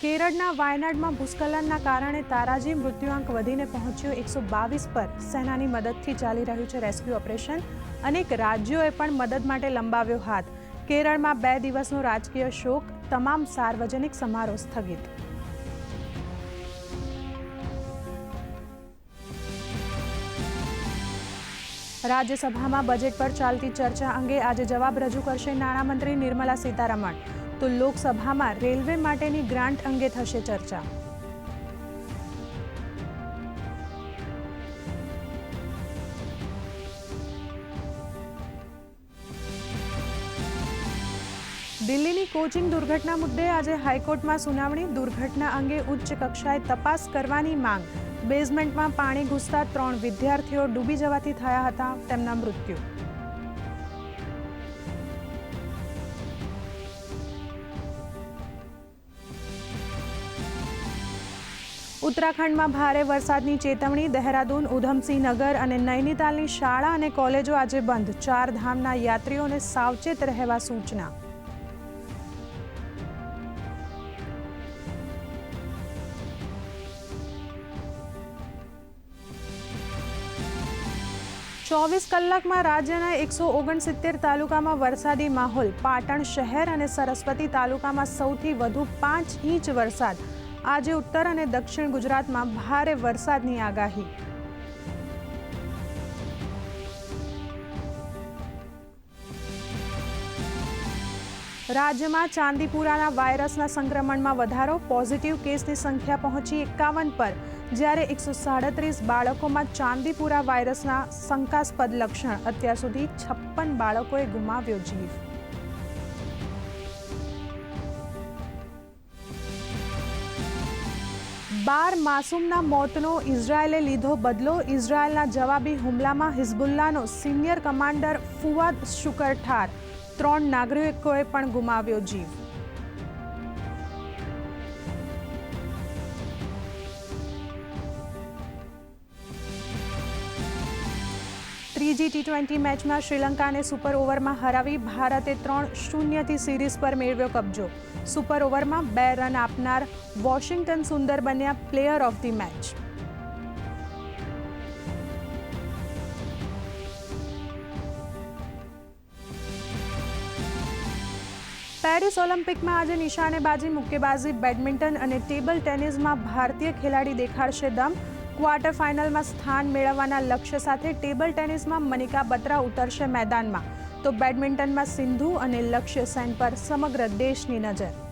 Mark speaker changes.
Speaker 1: કેરળના વાયનાડમાં ભૂસ્ખલનના કારણે તારાજી મૃત્યુઆંક વધીને પહોંચ્યો એકસો બાવીસ પર. સેનાની મદદથી ચાલી રહ્યું છે રેસ્ક્યુ ઓપરેશન. અનેક રાજ્યોએ પણ મદદ માટે લંબાવ્યો હાથ. કેરળમાં બે દિવસનો રાજકીય શોક, તમામ સાર્વજનિક સમારોહ સ્થગિત. રાજ્યસભામાં બજેટ પર ચાલતી ચર્ચા અંગે આજે જવાબ રજૂ કરશે નાણામંત્રી નિર્મલા સીતારમણ. તો લોકસભામાં રેલવે માટેની ગ્રાન્ટ અંગે થશે ચર્ચા. દિલ્હીની કોચિંગ દુર્ઘટના મુદ્દે આજે હાઈકોર્ટમાં સુનાવણી. દુર્ઘટના અંગે ઉચ્ચ કક્ષાએ તપાસ કરવાની માંગ. બેઝમેન્ટમાં પાણી ઘૂસતા ત્રણ વિદ્યાર્થીઓ ડૂબી જવાથી થયા હતા તેમના મૃત્યુ. ઉત્તરાખંડમાં ભારે વરસાદની ચેતવણી, દહેરાદૂન ઉધમસિંહ નગર અને નૈનીતાલની શાળા અને કોલેજો આજે બંધ. ચાર ધામના યાત્રીઓને સાવચેત રહેવા સૂચના. ચોવીસ કલાકમાં રાજ્યના એકસો ઓગણસિત્તેર તાલુકામાં વરસાદી માહોલ. પાટણ શહેર અને સરસ્વતી તાલુકામાં સૌથી વધુ પાંચ ઇંચ વરસાદ. આજે ઉત્તર અને દક્ષિણ ગુજરાતમાં ભારે વરસાદની આગાહી. રાજ્યમાં ચાંદીપુરાના વાયરસના સંક્રમણમાં વધારો, પોઝિટિવ કેસની સંખ્યા પહોંચી એકાવન પર, જ્યારે એકસો સાડત્રીસ બાળકોમાં ચાંદીપુરા વાયરસના શંકાસ્પદ લક્ષણ. અત્યાર સુધી છપ્પન બાળકોએ ગુમાવ્યો જીવ. બાર માસૂમના મોતનો ઇઝરાયેલે લીધો બદલો. ઇઝરાયેલના જવાબી હુમલામાં હિઝબુલ્લાનો સિનિયર કમાન્ડર ફુવાદ શુકર ઠાર ત્રણ નાગરિકોએ પણ ગુમાવ્યો જીવ. ત્રીજી ટી ટ્વેન્ટી મેચમાં શ્રીલંકાને સુપર ઓવરમાં હરાવી ભારતે ત્રણ શૂન્યથી સિરીઝ પર મેળવ્યો કબજો. સુપર ઓવરમાં બે રન આપનાર વોશિંગ્ટન સુંદર બન્યા player of the match Paris ઓલિમ્પિકમાં આજે નિશાનેબાજી, મુક્કેબાજી, બેડમિન્ટન અને ટેબલ ટેનિસમાં ભારતીય ખેલાડી દેખાડશે દમ. ક્વાર્ટર ફાઇનલમાં સ્થાન મેળવવાના લક્ષ્ય સાથે ટેબલ ટેનિસમાં મનિકા બત્રા ઉતરશે મેદાનમાં. તો બેડમિન્ટનમાં સિંધુ અને લક્ષ્ય સેન પર સમગ્ર દેશની નજર.